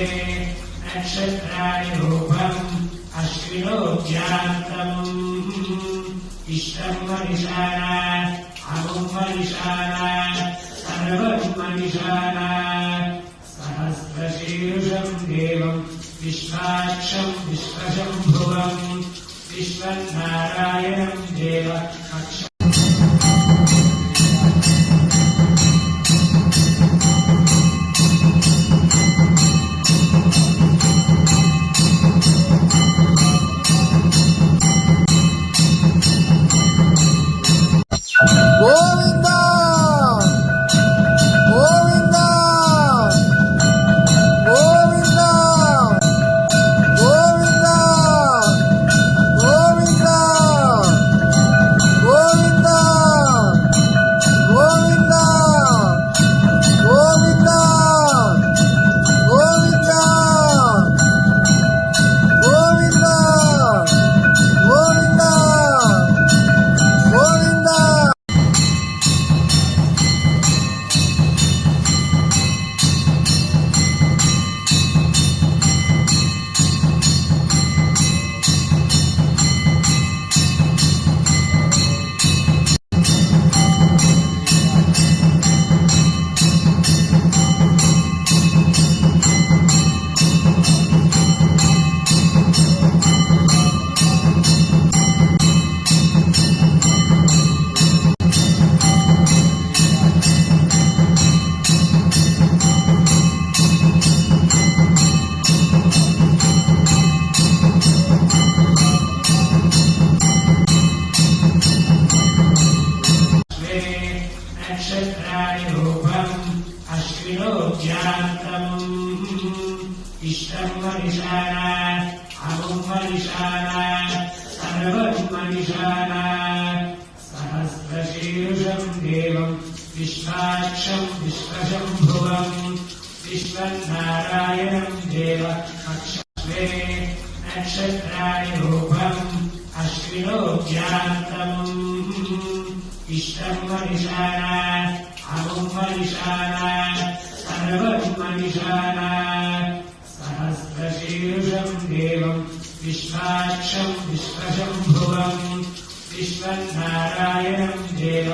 नक्षत्राणि रूपम् अश्विनोऽध्यान्तम् इष्टम् मनिषाणा अमुम् मनिषाणा सर्वम् मनिषाणा सहस्रशीर्षम् देवम् विश्वाक्षम् विश्वशम्भुवम्। विश्वम् नारायणम् देव Oh! इष्टम्बनिशानिशानिशास्रशीर्षम् देवम् विश्वाक्षम् विश्वशम्भुवम् विश्वन्नारायणम् देव अक्षे नक्षत्राणि रूपम् अश्विनो ज्ञान्त इष्टम्बनिशानिशा निषाना सहस्रशीरुषम् देवम् विश्वाक्षम् विश्वशम्भुवम् विश्वनारायणम् देव